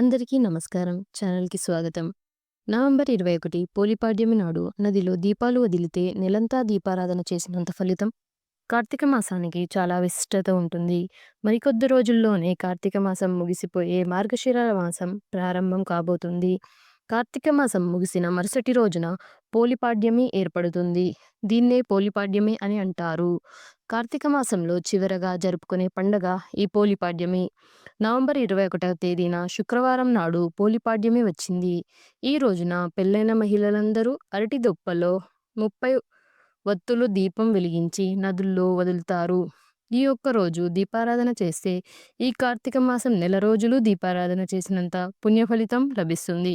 అందరికీ నమస్కారం. ఛానల్కి స్వాగతం. నవంబర్ ఇరవై ఒకటి పోలిపాడ్యమి నాడు నదిలో దీపాలు వదిలితే నెలంతా దీపారాధన చేసినంత ఫలితం కార్తీక మాసానికి చాలా విశిష్టత ఉంటుంది. మరికొద్ది రోజుల్లోనే కార్తీక మాసం ముగిసిపోయే మార్గశిర మాసం ప్రారంభం కాబోతుంది. కార్తీక మాసం ముగిసిన మరుసటి రోజున పోలిపాడ్యమి ఏర్పడుతుంది. దీన్నే పోలిపాడ్యమి అని అంటారు. కార్తీక మాసంలో చివరగా జరుపుకునే పండగ ఈ పోలిపాడ్యమి నవంబర్ ఇరవై ఒకటవ తేదీన శుక్రవారం నాడు పోలిపాడ్యమి వచ్చింది. ఈ రోజున పెళ్ళైన మహిళలందరూ అరటి దొప్పలో ముప్పై వత్తులు దీపం వెలిగించి నదుల్లో వదులుతారు. ఈ ఒక్క రోజు దీపారాధన చేస్తే ఈ కార్తీక మాసం నెల రోజులు దీపారాధన చేసినంత పుణ్యఫలితం లభిస్తుంది.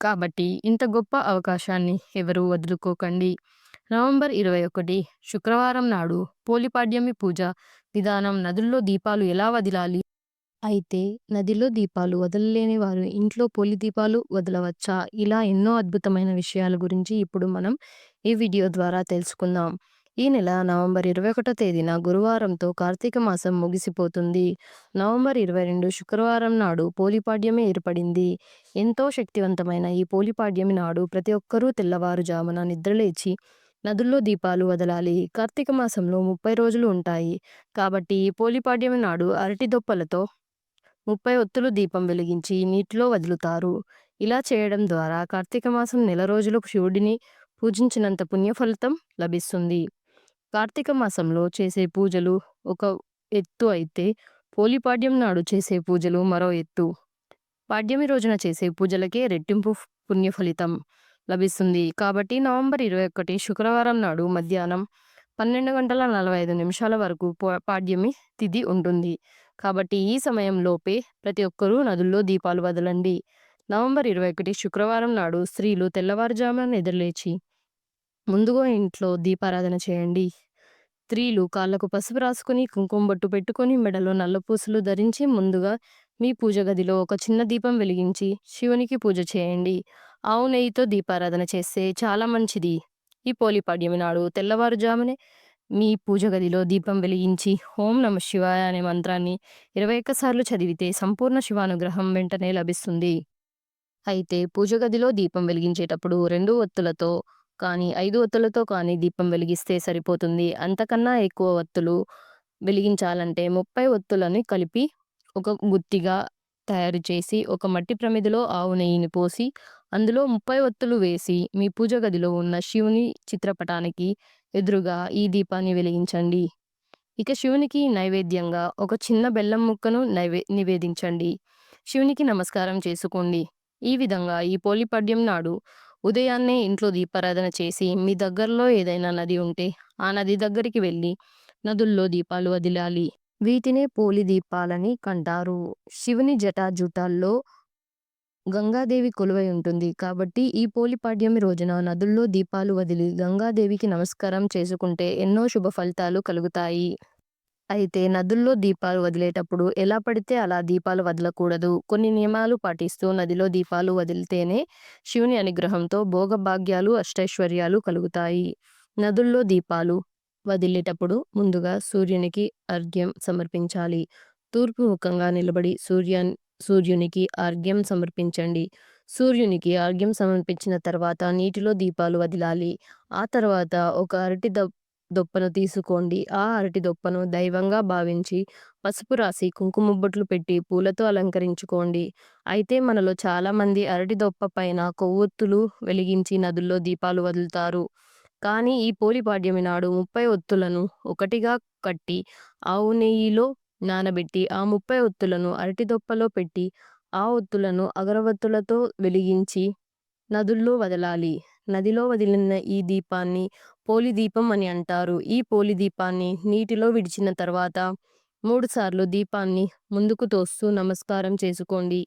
కాబట్టి ఇంత గొప్ప అవకాశాన్ని ఎవరూ వదులుకోకండి. నవంబర్ ఇరవై ఒకటి శుక్రవారం నాడు పోలిపాడ్యమి పూజ విధానం నదుల్లో దీపాలు ఎలా వదిలాలి? అయితే నదిలో దీపాలు వదలలేని వారు ఇంట్లో పోలి దీపాలు వదలవచ్చా? ఇలా ఎన్నో అద్భుతమైన విషయాల గురించి ఇప్పుడు మనం ఈ వీడియో ద్వారా తెలుసుకుందాం. ఈ నెల నవంబర్ ఇరవై ఒకటో తేదీన గురువారంతో కార్తీక మాసం ముగిసిపోతుంది. నవంబర్ ఇరవై రెండు శుక్రవారం నాడు పోలిపాడ్యమే ఏర్పడింది. ఎంతో శక్తివంతమైన ఈ పోలిపాడ్యమి నాడు ప్రతి ఒక్కరూ తెల్లవారుజామున నిద్రలేచి నదుల్లో దీపాలు వదలాలి. కార్తీక మాసంలో ముప్పై రోజులు ఉంటాయి. కాబట్టి ఈ పోలిపాడ్యమి నాడు అరటి దొప్పలతో ముప్పై ఒత్తులు దీపం వెలిగించి నీటిలో వదులుతారు. ఇలా చేయడం ద్వారా కార్తీక మాసం నెల రోజులు శివుడిని పూజించినంత పుణ్యఫలితం లభిస్తుంది. కార్తీక మాసంలో చేసే పూజలు ఒక ఎత్తు అయితే పోలిపాడ్యం నాడు చేసే పూజలు మరో ఎత్తు. పాడ్యమి రోజున చేసే పూజలకే రెట్టింపు పుణ్యఫలితం లభిస్తుంది. కాబట్టి నవంబర్ ఇరవై ఒకటి శుక్రవారం నాడు మధ్యాహ్నం పన్నెండు గంటల నలభై ఐదు నిమిషాల వరకు పాడ్యమి తిథి ఉంటుంది. కాబట్టి ఈ సమయంలోపే ప్రతి ఒక్కరూ నదుల్లో దీపాలు వదలండి. నవంబర్ ఇరవై ఒకటి శుక్రవారం నాడు స్త్రీలు తెల్లవారుజామున నిద్రలేచి ముందుగా ఇంట్లో దీపారాధన చేయండి. స్త్రీలు కాళ్ళకు పసుపు రాసుకుని కుంకుమ బొట్టు పెట్టుకొని మెడలో నల్లపూసలు ధరించి ముందుగా మీ పూజ గదిలో ఒక చిన్న దీపం వెలిగించి శివునికి పూజ చేయండి. ఆవు నెయ్యితో దీపారాధన చేస్తే చాలా మంచిది. ఈ పోలిపాడ్యమి నాడు తెల్లవారుజామునే మీ పూజ గదిలో దీపం వెలిగించి ఓం నమ శివాయ అనే మంత్రాన్ని ఇరవై ఒక్కసార్లు చదివితే సంపూర్ణ శివానుగ్రహం వెంటనే లభిస్తుంది. అయితే పూజ గదిలో దీపం వెలిగించేటప్పుడు రెండు ఒత్తులతో కానీ ఐదు ఒత్తులతో కానీ దీపం వెలిగిస్తే సరిపోతుంది. అంతకన్నా ఎక్కువ ఒత్తులు వెలిగించాలంటే ముప్పై ఒత్తులని కలిపి ఒక గుత్తిగా తయారు చేసి ఒక మట్టి ప్రమిదిలో ఆవు నెయ్యిని పోసి అందులో ముప్పై ఒత్తులు వేసి మీ పూజ గదిలో ఉన్న శివుని చిత్రపటానికి ఎదురుగా ఈ దీపాన్ని వెలిగించండి. ఇక శివునికి నైవేద్యంగా ఒక చిన్న బెల్లం ముక్కను నైవే నివేదించండి. శివునికి నమస్కారం చేసుకోండి. ఈ విధంగా ఈ పోలిపడ్యం నాడు ఉదయాన్నే ఇంట్లో దీపారాధన చేసి మీ దగ్గరలో ఏదైనా నది ఉంటే ఆ నది దగ్గరికి వెళ్ళి నదుల్లో దీపాలు వదిలాలి. వీటినే పోలి దీపాలని కంటారు. శివుని జటాజుటాల్లో గంగాదేవి కొలువై ఉంటుంది. కాబట్టి ఈ పోలిపాడ్యమి రోజున నదుల్లో దీపాలు వదిలి గంగాదేవికి నమస్కారం చేసుకుంటే ఎన్నో శుభ ఫలితాలు కలుగుతాయి. అయితే నదుల్లో దీపాలు వదిలేటప్పుడు ఎలా పడితే అలా దీపాలు వదలకూడదు. కొన్ని నియమాలు పాటిస్తూ నదిలో దీపాలు వదిలితేనే శివుని అనుగ్రహంతో భోగభాగ్యాలు అష్టైశ్వర్యాలు కలుగుతాయి. నదుల్లో దీపాలు వదిలేటప్పుడు ముందుగా సూర్యునికి అర్ఘ్యం సమర్పించాలి. తూర్పు ముఖంగా నిలబడి సూర్య సూర్యునికి అర్ఘ్యం సమర్పించండి. సూర్యునికి అర్ఘ్యం సమర్పించిన తర్వాత నీటిలో దీపాలు వదిలాలి. ఆ తర్వాత ఒక అరటి దొప్పను తీసుకోండి. ఆ అరటి దొప్పను దైవంగా భావించి పసుపు రాసి కుంకుమ బొట్లు పెట్టి పూలతో అలంకరించుకోండి. అయితే మనలో చాలామంది అరటి దొప్ప పైన కొవ్వొత్తులు వెలిగించి నదుల్లో దీపాలు వదులుతారు. కానీ ఈ పోలిపాడ్యమి నాడు ముప్పై ఒత్తులను ఒకటిగా కట్టి ఆవు నెయ్యిలో నానబెట్టి ఆ ముప్పై ఒత్తులను అరటి దొప్పలో పెట్టి ఆ ఒత్తులను అగరవత్తులతో వెలిగించి నదుల్లో వదలాలి. నదిలో వదిలిన ఈ దీపాన్ని పోలి దీపం అని అంటారు. ఈ పోలి దీపాన్ని నీటిలో విడిచిన తర్వాత మూడుసార్లు దీపాన్ని ముందుకు తోస్తూ నమస్కారం చేసుకోండి.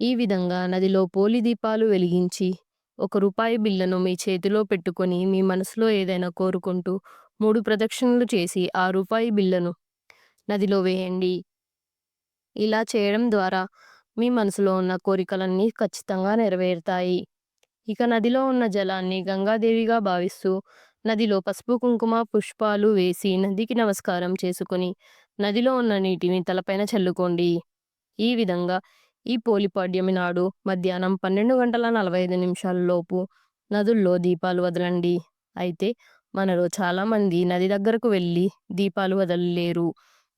ఈ విధంగా నదిలో పోలి దీపాలు వెలిగించి ఒక రూపాయి బిల్లను మీ చేతిలో పెట్టుకొని మీ మనసులో ఏదైనా కోరుకుంటూ మూడు ప్రదక్షిణలు చేసి ఆ రూపాయి బిల్లను నదిలో వేయండి. ఇలా చేయడం ద్వారా మీ మనసులో ఉన్న కోరికలన్నీ ఖచ్చితంగా నెరవేరుతాయి. ఇక నదిలో ఉన్న జలాన్ని గంగాదేవిగా భావిస్తూ నదిలో పసుపు కుంకుమ పుష్పాలు వేసి నదికి నమస్కారం చేసుకుని నదిలో ఉన్న నీటిని తలపైన చల్లుకోండి. ఈ విధంగా ఈ పోలిపాడ్యమి నాడు మధ్యాహ్నం పన్నెండు గంటల నలభై ఐదు నిమిషాల లోపు నదుల్లో దీపాలు వదలండి. అయితే మనలో చాలామంది నది దగ్గరకు వెళ్ళి దీపాలు వదలలేరు.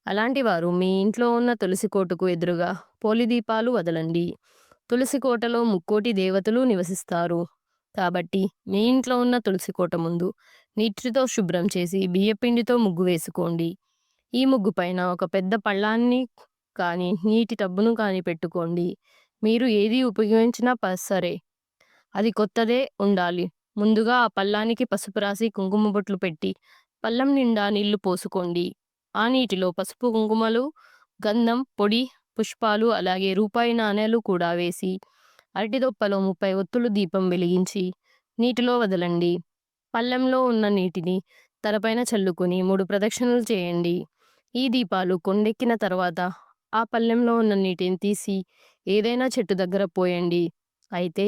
అలాంటి వారు మీ ఇంట్లో ఉన్న తులసి కోటకు ఎదురుగా పోలి దీపాలు వదలండి. తులసి కోటలో ముక్కోటి దేవతలు నివసిస్తారు. కాబట్టి మీ ఇంట్లో ఉన్న తులసి కోట ముందు నీటితో శుభ్రం చేసి బియ్యపిండితో ముగ్గు వేసుకోండి. ఈ ముగ్గు పైన ఒక పెద్ద పళ్ళాన్ని కానీ నీటి టబ్బును కానీ పెట్టుకోండి. మీరు ఏది ఉపయోగించినా సరే. అది కొత్తదే ఉండాలి. ముందుగా ఆ పళ్ళానికి పసుపు రాసి కుంకుమ బొట్లు పెట్టి పళ్ళం నిండా నీళ్ళు పోసుకోండి. ఆ నీటిలో పసుపు కుంకుమలు గంధం పొడి పుష్పాలు అలాగే రూపాయి నాణేలు కూడా వేసి అరటిదొప్పలో ముప్పై ఒత్తులు దీపం వెలిగించి నీటిలో వదలండి. పళ్ళెంలో ఉన్న నీటిని తలపైన చల్లుకొని మూడు ప్రదక్షిణలు చేయండి. ఈ దీపాలు కొండెక్కిన తర్వాత ఆ పళ్ళెంలో ఉన్న నీటిని తీసి ఏదైనా చెట్టు దగ్గర పోయండి. అయితే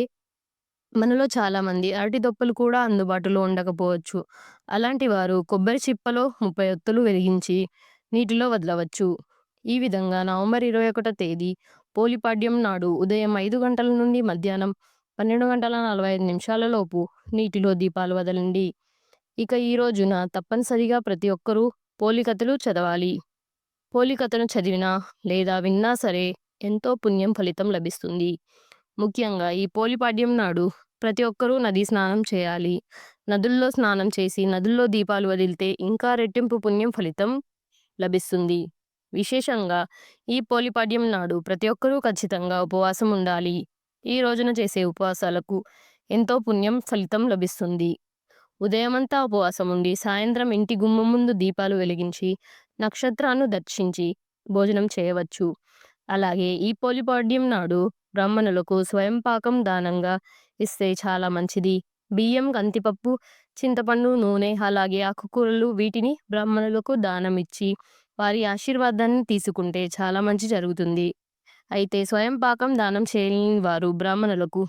మనలో చాలామంది అరటి దొప్పలు కూడా అందుబాటులో ఉండకపోవచ్చు. అలాంటి వారు కొబ్బరి చిప్పలో ముప్పై ఒత్తులు వెలిగించి నీటిలో వదలవచ్చు. ఈ విధంగా నవంబర్ ఇరవై ఒకటో తేదీ పోలిపాడ్యం నాడు ఉదయం ఐదు గంటల నుండి మధ్యాహ్నం పన్నెండు గంటల నలభై ఐదు నిమిషాల లోపు నీటిలో దీపాలు వదలండి. ఇక ఈ రోజున తప్పనిసరిగా ప్రతి ఒక్కరూ పోలికథలు చదవాలి. పోలికథను చదివినా లేదా విన్నా సరే ఎంతో పుణ్యం ఫలితం లభిస్తుంది. ముఖ్యంగా ఈ పోలిపాడ్యం నాడు ప్రతి ఒక్కరూ నదీ స్నానం చేయాలి. నదుల్లో స్నానం చేసి నదుల్లో దీపాలు వదిలితే ఇంకా రెట్టింపు పుణ్యం ఫలితం లభిస్తుంది. విశేషంగా ఈ పోలిపాడ్యం నాడు ప్రతి ఒక్కరూ ఖచ్చితంగా ఉపవాసం ఉండాలి. ఈ రోజున చేసే ఉపవాసాలకు ఎంతో పుణ్యం ఫలితం లభిస్తుంది. ఉదయమంతా ఉపవాసం ఉండి సాయంత్రం ఇంటి గుమ్మం ముందు దీపాలు వెలిగించి నక్షత్రాన్ని దర్శించి భోజనం చేయవచ్చు. అలాగే ఈ పోలిపాడ్యం నాడు బ్రాహ్మణులకు స్వయం పాకం దానంగా ఇస్తే చాలా మంచిది. బియ్యం కందిపప్పు చింతపండు నూనె అలాగే ఆకుకూరలు వీటిని బ్రాహ్మణులకు దానం ఇచ్చి వారి ఆశీర్వాదాన్ని తీసుకుంటే చాలా మంచి జరుగుతుంది. అయితే స్వయం పాకం దానం చేయని వారు బ్రాహ్మణులకు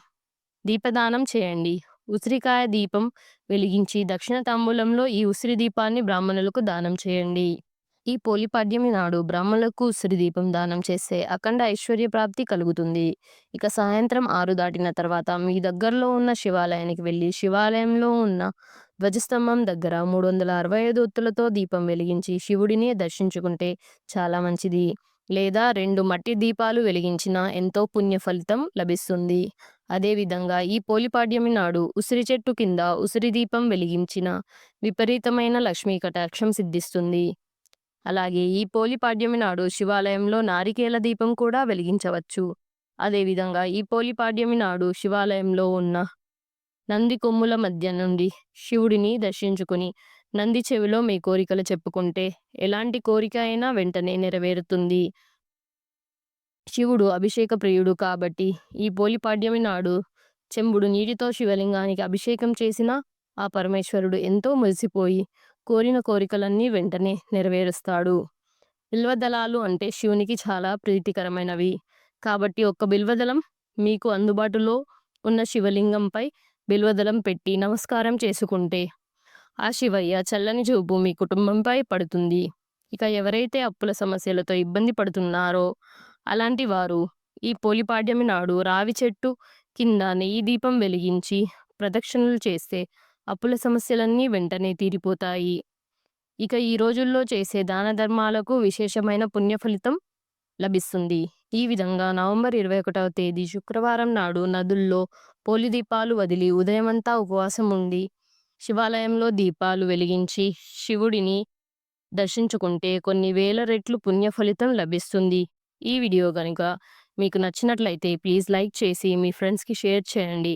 దీపదానం చేయండి. ఉసిరికాయ దీపం వెలిగించి దక్షిణ తాంబూలంలో ఈ ఉసిరి దీపాన్ని బ్రాహ్మణులకు దానం చేయండి. ఈ పోలిపాడ్యమి నాడు బ్రాహ్మణులకు ఉసిరి దీపం దానం చేస్తే అఖండ ఐశ్వర్య ప్రాప్తి కలుగుతుంది. ఇక సాయంత్రం ఆరు దాటిన తర్వాత మీ దగ్గరలో ఉన్న శివాలయానికి వెళ్ళి శివాలయంలో ఉన్న ధ్వజస్తంభం దగ్గర మూడు వందల అరవై ఐదు ఒత్తులతో దీపం వెలిగించి శివుడిని దర్శించుకుంటే చాలా మంచిది. లేదా రెండు మట్టి దీపాలు వెలిగించిన ఎంతో పుణ్య ఫలితం లభిస్తుంది. అదేవిధంగా ఈ పోలిపాడ్యమి నాడు ఉసిరి చెట్టు కింద ఉసిరి దీపం వెలిగించిన విపరీతమైన లక్ష్మీ కటాక్షం సిద్ధిస్తుంది. అలాగే ఈ పోలిపాడ్యమి నాడు శివాలయంలో నారికేల దీపం కూడా వెలిగించవచ్చు. అదేవిధంగా ఈ పోలిపాడ్యమి నాడు శివాలయంలో ఉన్న నంది కొమ్ముల మధ్య నుండి శివుడిని దర్శించుకుని నంది చెవిలో మీ కోరికలు చెప్పుకుంటే ఎలాంటి కోరిక అయినా వెంటనే నెరవేరుతుంది. శివుడు అభిషేక ప్రియుడు కాబట్టి ఈ పోలిపాడ్యమి నాడు చెంబుడు నీటితో శివలింగానికి అభిషేకం చేసిన ఆ పరమేశ్వరుడు ఎంతో మురిసిపోయి కోరిన కోరికలన్నీ వెంటనే నెరవేరుస్తాడు. బిల్వదళాలు అంటే శివునికి చాలా ప్రీతికరమైనవి. కాబట్టి ఒక్క బిల్వదళం మీకు అందుబాటులో ఉన్న శివలింగంపై బిల్వదళం పెట్టి నమస్కారం చేసుకుంటే ఆ శివయ్య చల్లని చూపు మీ కుటుంబంపై పడుతుంది. ఇక ఎవరైతే అప్పుల సమస్యలతో ఇబ్బంది పడుతున్నారో అలాంటి వారు ఈ పోలిపాడ్యమి నాడు రావి చెట్టు కింద నెయ్యి దీపం వెలిగించి ప్రదక్షిణలు చేస్తే అప్పుల సమస్యలన్నీ వెంటనే తీరిపోతాయి. ఇక ఈ రోజుల్లో చేసే దాన ధర్మాలకు విశేషమైన పుణ్యఫలితం లభిస్తుంది. ఈ విధంగా నవంబర్ ఇరవై ఒకటవ తేదీ శుక్రవారం నాడు నదుల్లో పోలి దీపాలు వదిలి ఉదయమంతా ఉపవాసం ఉండి శివాలయంలో దీపాలు వెలిగించి శివుడిని దర్శించుకుంటే కొన్ని వేల రెట్లు పుణ్య ఫలితం లభిస్తుంది. ఈ వీడియో కనుక మీకు నచ్చినట్లయితే ప్లీజ్ లైక్ చేసి మీ ఫ్రెండ్స్కి షేర్ చేయండి.